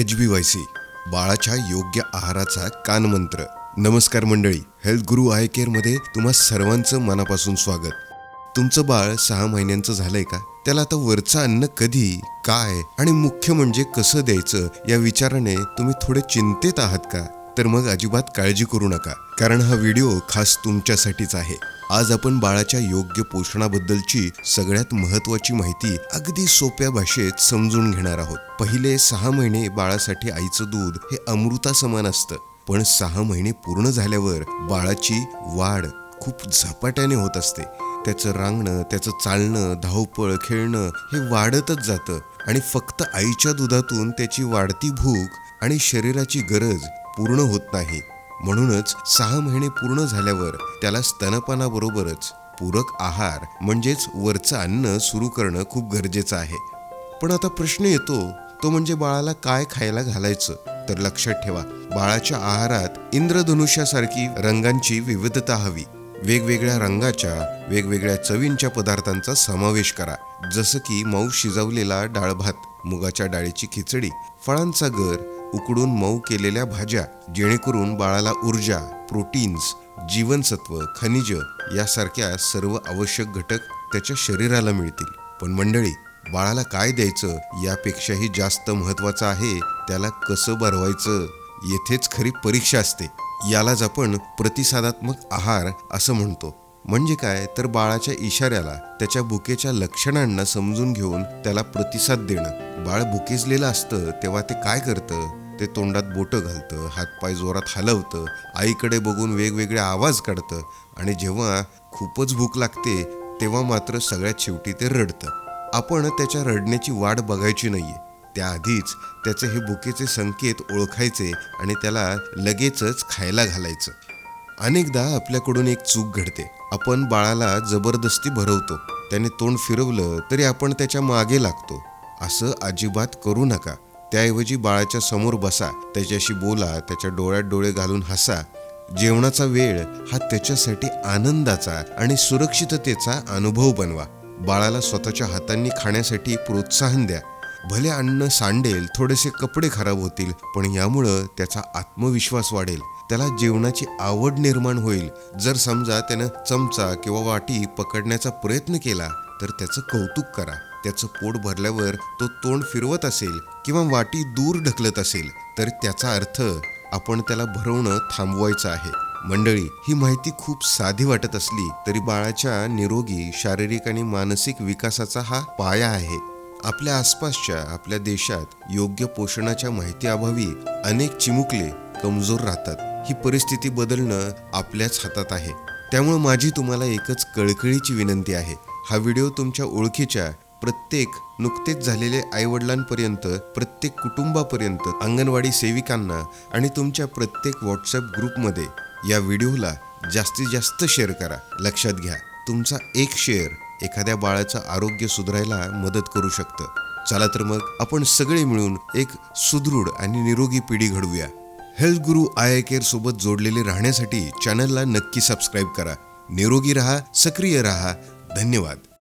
H बी Y C बाळाच्या योग्य आहाराचा कानमंत्र. नमस्कार मंडळी हेल्थ गुरु आय केअरमध्ये तुम्हा सर्वांचं मनापासून स्वागत. तुमचं बाळ सहा महिन्यांचं झालंय का? त्याला आता वरचं अन्न कधी काय आणि मुख्य म्हणजे कसं द्यायचं या विचाराने तुम्ही थोडे चिंतेत आहात का? तर मग अजिबात काळजी करू नका कारण हा व्हिडिओ खास तुमच्यासाठीच आहे. आज आपण बाळाच्या योग्य पोषणाबद्दलची सगळ्यात महत्वाची माहिती अगदी सोप्या भाषेत समजून घेणार आहोत. पहिले सहा महिने बाळासाठी आईचं दूध हे अमृता समान असतं. पण सहा महिने पूर्ण झाल्यावर बाळाची वाढ खूप झपाट्याने होत असते. त्याचं रांगणं त्याचं चालणं धावपळ खेळणं हे वाढतच जातं. आणि फक्त आईच्या दुधातून त्याची वाढती भूक आणि शरीराची गरज पूर्ण होत नाही. म्हणूनच सहा महिने पूर्ण झाल्यावर त्याला स्तनपानाबरोबरच पूरक आहार म्हणजेच वरचं अन्न सुरू करणं खूप गरजेचं आहे. पण आता प्रश्न येतो तो म्हणजे बाळाला काय खायला घालायचं? तर लक्षात ठेवा बाळाच्या आहारात इंद्रधनुष्यासारखी रंगांची विविधता हवी. वेगवेगळ्या रंगाच्या वेगवेगळ्या चवींच्या पदार्थांचा समावेश करा. जसं की मऊ शिजवलेला डाळ भात मुगाच्या डाळीची खिचडी फळांचा गर उकडून मऊ केलेल्या भाज्या जेणेकरून बाळाला ऊर्जा प्रोटीन्स जीवनसत्व खनिज यासारख्या सर्व आवश्यक घटक त्याच्या शरीराला मिळतील. पण मंडळी बाळाला काय द्यायचं यापेक्षाही जास्त महत्वाचं आहे त्याला कसं भरवायचं येथेच खरी परीक्षा असते. यालाच आपण प्रतिसादात्मक आहार असं म्हणतो. म्हणजे काय? तर बाळाच्या इशाऱ्याला त्याच्या भुकेच्या लक्षणांना समजून घेऊन त्याला प्रतिसाद देणं. बाळ भुकेजलेलं असतं तेव्हा ते काय करतं? ते तोंडात बोटं घालतं हातपाय जोरात हलवतं आईकडे बघून वेगवेगळे आवाज काढतं आणि जेव्हा खूपच भूक लागते तेव्हा मात्र सगळ्यात शेवटी ते रडतं. आपण त्याच्या रडण्याची वाट बघायची नाहीये. त्याआधीच त्याचे हे भुकेचे संकेत ओळखायचे आणि त्याला लगेचच खायला घालायचं. अनेकदा आपल्याकडून एक चूक घडते. आपण बाळाला जबरदस्ती भरवतो. त्याने तोंड फिरवलं तरी आपण त्याच्यामागे लागतो. असं अजिबात करू नका. त्याऐवजी बाळाच्या समोर बसा त्याच्याशी बोला त्याच्या डोळ्यात डोळे घालून हसा. जेवणाचा वेळ हा त्याच्यासाठी आनंदाचा आणि सुरक्षिततेचा अनुभव बनवा. बाळाला स्वतःच्या हातांनी खाण्यासाठी प्रोत्साहन द्या. भले अन्न सांडेल थोडेसे कपडे खराब होतील पण यामुळं त्याचा आत्मविश्वास वाढेल. त्याला जेवणाची आवड निर्माण होईल. जर समजा त्यानं चमचा किंवा वाटी पकडण्याचा प्रयत्न केला तर त्याचं कौतुक करा. त्याचं पोट भरल्यावर तो तोंड फिरवत असेल किंवा वाटी दूर ढकलत असेल तर त्याचा अर्थ आपण त्याला भरवणं थांबवायचं आहे. मंडळी ही माहिती खूप साधी वाटत असली तरी बाळाच्या निरोगी शारीरिक आणि मानसिक विकासाचा हा पाया आहे. आपल्या आसपासच्या आपल्या देशात योग्य पोषणाच्या माहितीअभावी अनेक चिमुकले कमजोर राहतात. ही परिस्थिती बदलणं आपल्याच हातात आहे. त्यामुळे माझी तुम्हाला एकच कळकळीची विनंती आहे. हा व्हिडिओ तुमच्या ओळखीच्या प्रत्येक नुकतेच झालेले आईवडिलांपर्यंत प्रत्येक कुटुंबापर्यंत अंगणवाडी सेविकांना आणि तुमच्या प्रत्येक व्हॉट्सअप ग्रुपमध्ये या व्हिडिओला जास्तीत जास्त शेअर करा. लक्षात घ्या तुमचा एक शेअर एखाद्या बाळाचं आरोग्य सुधारायला मदत करू शकतं. चला तर मग आपण सगळे मिळून एक सुदृढ आणि निरोगी पिढी घडवूया. हेल्थ गुरु आय केअर सोबत जोडलेले राहण्यासाठी चॅनलला नक्की सबस्क्राईब करा. निरोगी रहा सक्रिय रहा. धन्यवाद.